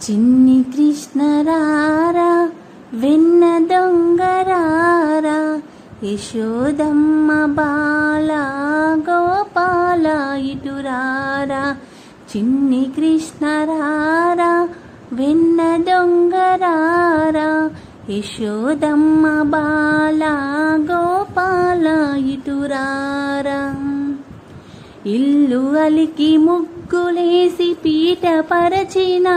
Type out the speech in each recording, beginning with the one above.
చిన్ని కృష్ణరారా వెన్న దొంగరారా యశోదమ్మ బాల గోపాల ఇటురారా చిన్ని కృష్ణరారా వెన్న దొంగరారా యశోదమ్మ బాల గోపాల ఇటురారా ఇల్లు అలికి ముగ్గులేసి పీట పరచినా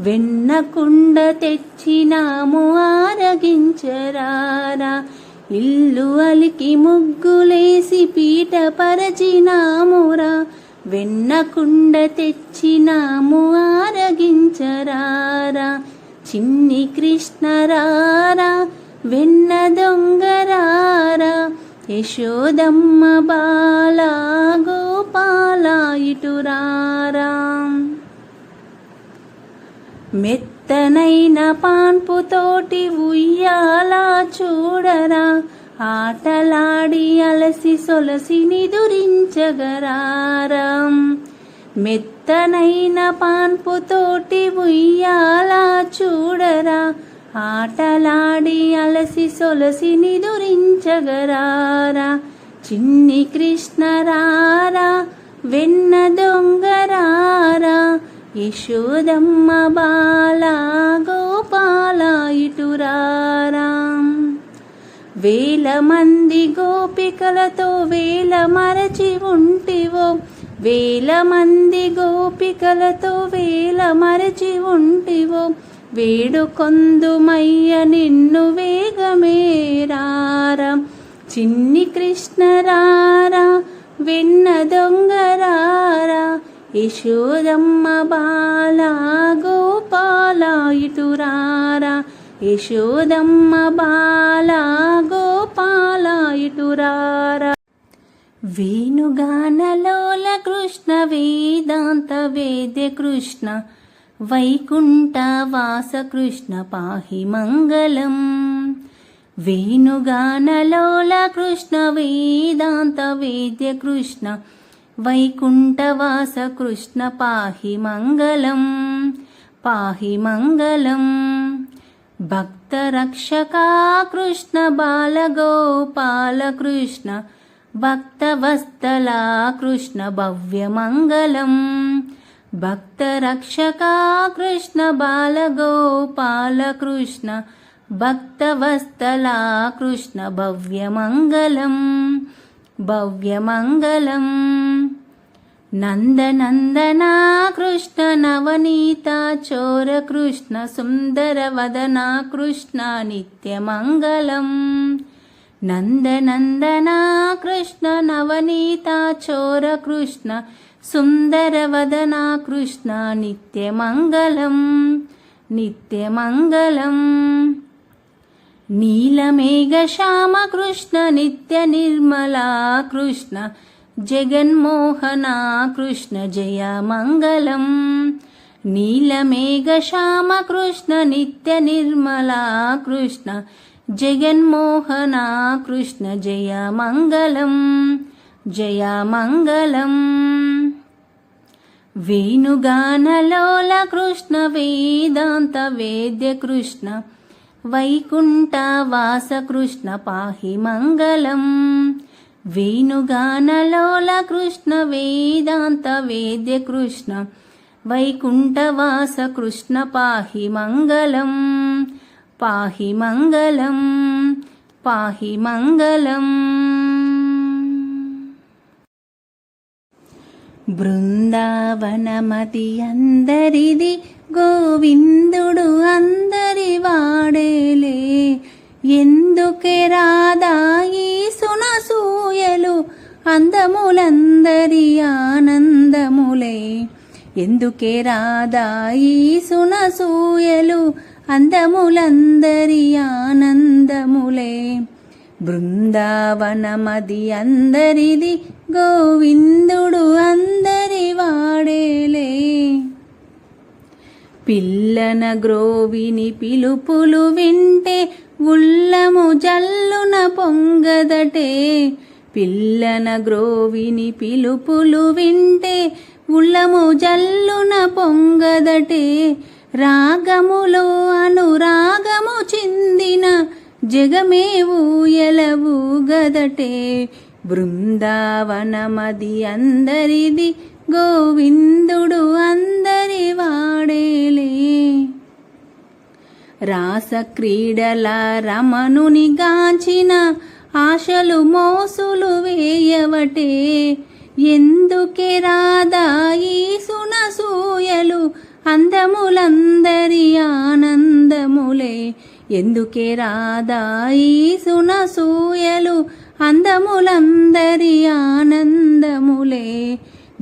వెన్నకుండ తెచ్చినాము ఆరగించరారా. ఇల్లు అలికి ముగ్గులేసి పీట పరచినామురా. వెన్నకుండ తెచ్చినాము ఆరగించరారా. చిన్ని కృష్ణరారా వెన్న దొంగరారా. యశోదమ్మ బాల గోపాల ఇటురారా మెత్తనైన పాన్పుతోటి ఉయ్యాలా చూడరా. ఆటలాడి అలసి సొలసి నిదురించగరారం మెత్తనైన పాన్పుతోటి ఉయ్యాలా చూడరా. ఆటలాడి అలసి సొలసి నిదురించగరారా చిన్ని కృష్ణరారా వెన్న దొంగరారా. యశోదమ్మ బాల గోపాల ఇటురారాం వేల మంది గోపికలతో వేల మరచి ఉంటివో. వేల మంది గోపికలతో వేల మరచి ఉంటివో. వేడుకొందుమయ్య నిన్ను వేగమేరారా చిన్ని కృష్ణరారా వెన్న దొంగరారా యశోదమ్మ బాల గోపాల ఇటురారా. యశోదమ్మ బాల గోపాల ఇటురారా. వేణుగానలోల కృష్ణ వేదాంత వేద్య కృష్ణ వైకుంఠ వాస కృష్ణ పాహి మంగళం. వేణుగానలోల కృష్ణ వేదాంత వేద్య కృష్ణ వైకుంఠవాస కృష్ణ పాహి మంగళం పాహి మంగళం. భక్తరక్షకా కృష్ణ బాలగోపాల కృష్ణ భక్తవస్తలా కృష్ణ భవ్యమంగళం భక్తరక్షకా కృష్ణ బాలగోపాల కృష్ణ భక్తవస్తలా కృష్ణ భవ్యమంగళం భవ్యమంగళం. నందనందనా కృష్ణ నవనీత చోర కృష్ణ సుందర వదనా కృష్ణ నిత్యమంగళం నందనందనా కృష్ణ నవనీత చోర కృష్ణ సుందర వదనా కృష్ణ నిత్యమంగళం నిత్యమంగళం. నీలమేఘ శ్యామ కృష్ణ నిత్య నిర్మలా కృష్ణ జగన్మోహనా కృష్ణ జయ మంగళం. నీలమేఘ శ్యామ కృష్ణ నిత్య నిర్మలా కృష్ణ జగన్మోహనా కృష్ణ జయ మంగళం. జయ మంగళం. వేణుగానలోల కృష్ణ వేదాంత వేద్య కృష్ణ వైకుంఠ కృష్ణ పాహి మంగళం వేణుగానలోల కృష్ణ వేదాంత వేద్య కృష్ణ వైకుంఠవాస కృష్ణ పాహి మంగళం పాహి మంగళం పాహి మంగళం బృందావనమతి అందరిది గోవిందుడు అందరి వాడేలే. ఎందుకే రాదాయి సునసూయలు? అందములందరి ఆనందములే. ఎందుకే రాదాయి సునసూయలు? అందములందరి ఆనందములే. బృందావనమది అందరిది గోవిందుడు అందరి వాడేలే. పిల్లన గ్రోవిని పిలుపులు వింటే ఉల్లము జల్లున పొంగదటే. పిల్లన గ్రోవిని పిలుపులు వింటే ఉల్లము జల్లున పొంగదటే. రాగములో అనురాగము చిందిన జగమే ఊయలవుగదటే బృందావనమది అందరిది గోవిందుడు అందరి వాడేలే. రాసక్రీడల రమణుని గాంచిన ఆశలు మోసులు వేయవటే. ఎందుకే రాదా ఈ సునసూయలు అందములందరి ఆనందములే. ఎందుకే రాదా ఈ సునసూయలు అందములందరి ఆనందములే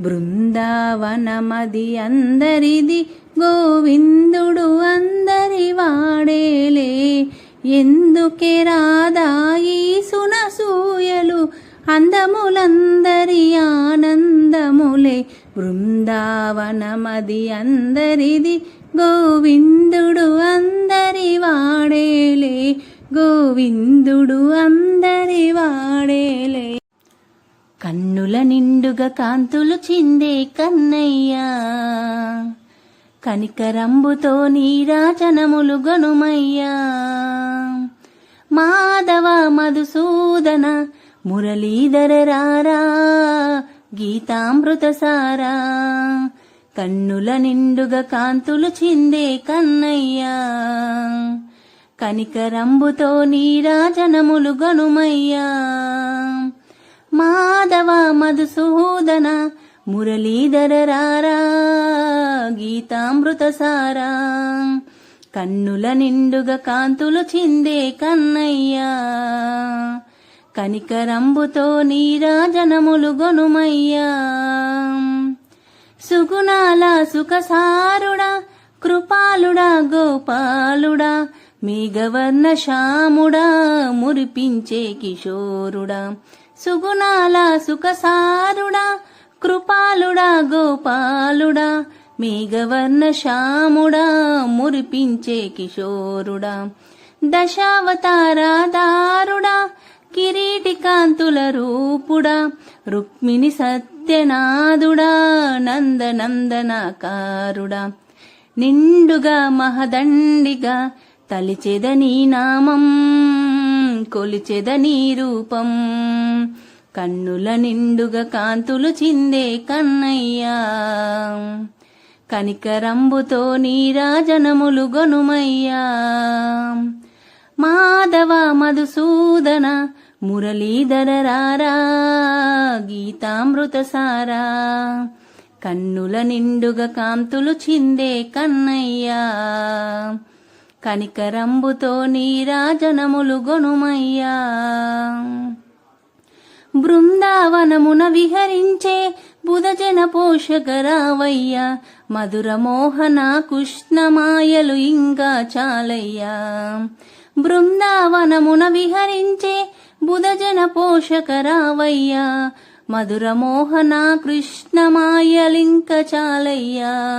బృందావనమది అందరిది గోవిందుడు అందరి వాడేలే ఎందుకే రాదా సునసూయలు అందములందరి ఆనందములే బృందావనమది అందరిది గోవిందుడు అందరి వాడేలే గోవిందుడు అందరి వాడేలే. కన్నుల నిండుగా కాంతులు చిందే కన్నయ్యా. కనికరంబుతో నీరాజనములు గనుమయ్యా. మాధవ మధుసూదన మురళీధర రారా. గీతామృత సారా. కన్నుల నిండుగా కాంతులు చిందే కన్నయ్యా. కనికరంబుతో నీరాజనములు గనుమయ్యా. మాధవ మధుసూదన మురళీధర రారా గీతామృత సారా. కన్నుల నిండుగా కాంతులు చిందే కన్నయ్యా. కనికరంబుతో నీరాజనములు గొనుమయ్యా. సుగుణాల సుఖసారుడా కృపాలుడా గోపాలుడా మేఘవర్ణ శ్యాముడా మురిపించే కిషోరుడా సుగుణాల సుఖసారుడా కృపాలుడా గోపాలుడా మేఘవర్ణ శ్యాముడా మురిపించే కిషోరుడా దశావతారాదారుడా కిరీటి కాంతుల రూపుడా రుక్మిణి సత్యనాథుడా నందనందనాకారుడా నిండుగా మహదండిగా తలిచెదని నామం కొలిచెదని రూపం. కన్నుల నిండుగా కాంతులు చిందే కన్నయ్యా. కనికరంబుతో నీరాజనములు గొనుమయ్యా. మాధవ మధుసూదన మురళీధర రారా గీతామృత సారా కన్నుల నిండుగా కాంతులు చిందే కన్నయ్యా. కనికరంబుతో నీరాజనములు గొనుమయ్యా. బృందావనమున విహరించే బుధజన పోషకరావయ్యా. మధురమోహన కృష్ణమాయలు ఇంకా చాలయ్యా. బృందావనమున విహరించే బుధజన పోషకరావయ్యా. మధురమోహన కృష్ణమాయలింక చాలయ్యా.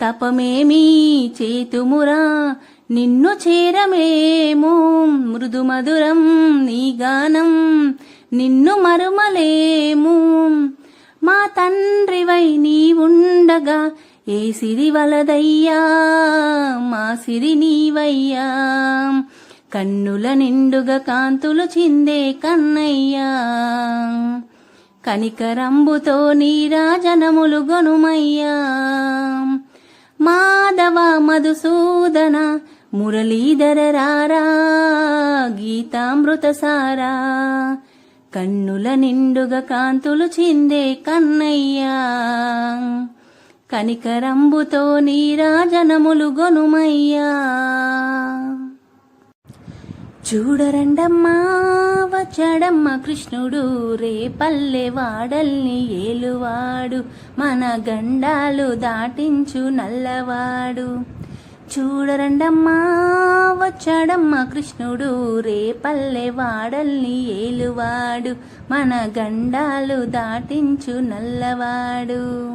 తపమేమీ చేతుమురా? నిన్ను చేరమేమో మృదు మధురం నీ గానం. నిన్ను మరుమలేము మా తండ్రివై నీ ఉండగా ఏ సిరి వలదయ్యా? మా సిరి నీవయ్యా? కన్నుల నిండుగా కాంతులు చిందే కన్నయ్యా. కనికరంబుతో నీరాజనములు గొనుమయ్యా. మాధవ మధుసూదన మురళీధర రారా గీతామృత సారా. కన్నుల నిండుగా కాంతులు చిందే కన్నయ్యా. కనికరంబుతో నీరాజనములు గొనుమయ్యా. చూడరండమ్మా వచ్చాడమ్మ కృష్ణుడు. రే పల్లె వాడల్ని ఏలువాడు మన గండాలు దాటించు నల్లవాడు. చూడరండమ్మా వచ్చాడమ్మ కృష్ణుడు. రే పల్లె వాడల్ని ఏలువాడు మన గండాలు దాటించు నల్లవాడు.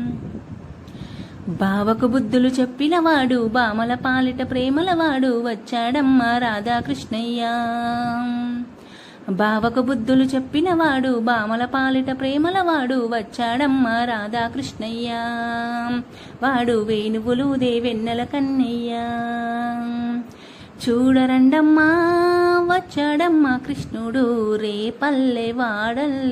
బావకు బుద్ధులు చెప్పినవాడు బామల పాలిట ప్రేమలవాడు వచ్చాడమ్మా రాధాకృష్ణయ్య. బావకు బుద్ధులు చెప్పినవాడు బామల పాలిట ప్రేమలవాడు వచ్చాడమ్మా రాధాకృష్ణయ్య. వాడు వేణువులు దేవెన్నెల కన్నయ్య. చూడరండమ్మా వచ్చాడమ్మా కృష్ణుడు రేపల్లె వాడల్లేలువాడు.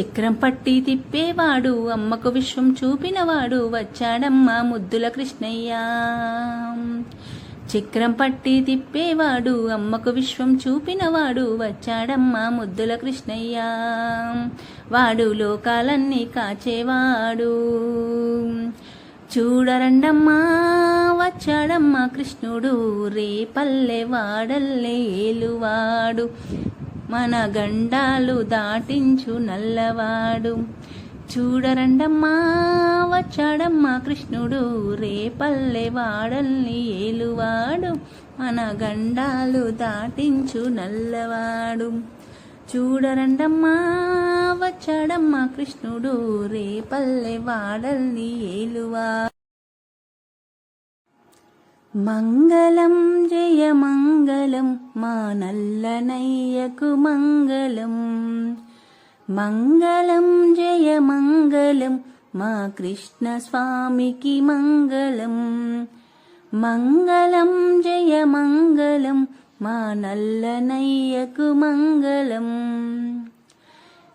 చక్రం పట్టి తిప్పేవాడు అమ్మకు విశ్వం చూపినవాడు వచ్చాడమ్మా ముద్దుల కృష్ణయ్య. చక్రం పట్టి తిప్పేవాడు అమ్మకు విశ్వం చూపినవాడు వచ్చాడమ్మా ముద్దుల కృష్ణయ్య. వాడు లోకాలన్నీ కాచేవాడు. చూడరండమ్మా వచ్చాడమ్మా కృష్ణుడు రేపల్లె వాడల్లే ఏలువాడు. మన గండాలు దాటించు నల్లవాడు. చూడరండమ్మా వచ్చాడమ్మా కృష్ణుడు. రేపల్లె వాడల్ని ఏలువాడు. మన గండాలు దాటించు నల్లవాడు. చూడరండమ్మా వచ్చాడమ్మా కృష్ణుడు. రేపల్లె వాడల్ని ఏలువాడు మంగళం జయ మంగళం మా నల్లనయ్యకు మంగళం. మంగళం జయ మంగళం మా కృష్ణ స్వామికి మంగళం. మంగళం జయ మంగళం మా నల్లనయ్యకు మంగళం.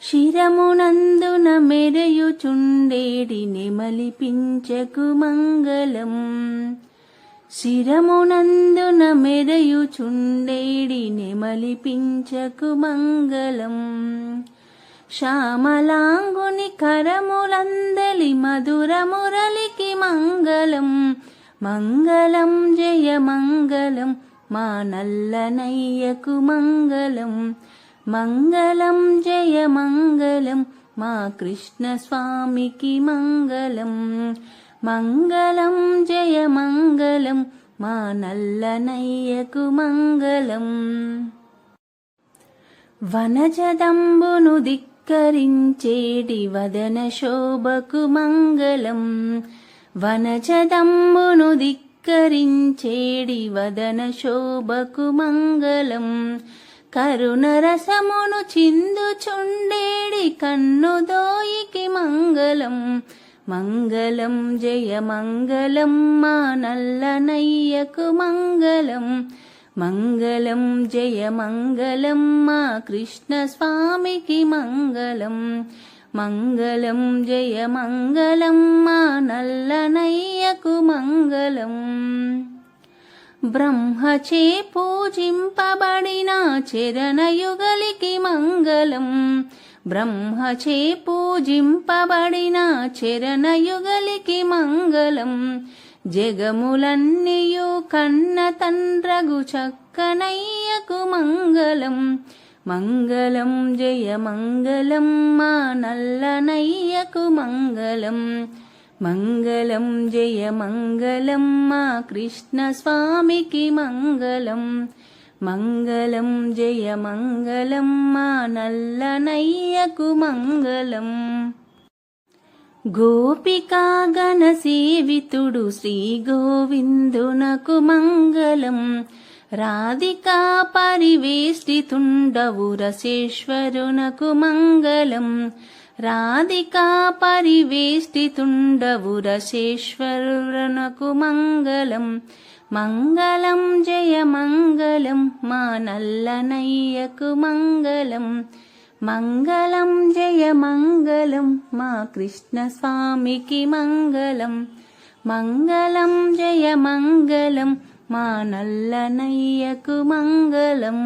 శిరమునందున మెరయుచుండేడి నెమలిపించకు మంగళం. శిరమునందున మెరయుచుండేడి నెమలిపించకు మంగళం. శ్యామలాంగుని కరములందలి మధుర మురళికి మంగళం. మంగళం జయ మంగళం మా నల్లనయ్యకు మంగళం. మంగళం జయ మంగళం మా కృష్ణస్వామికి మంగళం. మంగళం జయ మంగళం మా నల్లనయ్యకు మంగళం. వనజదంబును ధిక్కరించేటి వదన శోభకు మంగళం. వనజదంబును ధిక్కరించేడి వదన శోభకు మంగళం. కరుణరసమును చిందుచుండేడి కన్నుదోయికి మంగళం. మంగళం జయ మంగళం మా నల్లనయ్యకు మంగళం. మంగళం జయ మంగళం మా కృష్ణస్వామికి మంగళం. మంగళం జయ మంగళం మా నల్లనయ్యకు మంగళం. బ్రహ్మచే పూజింపబడిన చరణయుగలికి మంగళం. బ్రహ్మచే పూజింపబడిన చరణయుగలికి మంగళం. జగములన్నీయు కన్న తండ్రగు చక్కనయ్యకు మంగళం. మంగళం జయ మంగళం మా నల్లనయ్యకు మంగళం. మంగళం జయ మంగళం మా కృష్ణ స్వామికి మంగళం. మంగళం జయ మంగళం మా నల్లనయ్యకు మంగళం. గోపికా గణ సేవితుడు శ్రీ గోవిందునకు మంగళం. రాధికా పరివేష్టితుండవు రసేశ్వరునకు మంగళం. రాధికా పరివేష్టితుండవు రసేశ్వరునకు మంగళం. మంగళం జయ మంగళం మా నల్లనయ్యకు మంగళం. మంగళం జయ మంగళం మా కృష్ణస్వామికి మంగళం. మంగళం జయ మంగళం మా నల్లనయ్యకు మంగళం.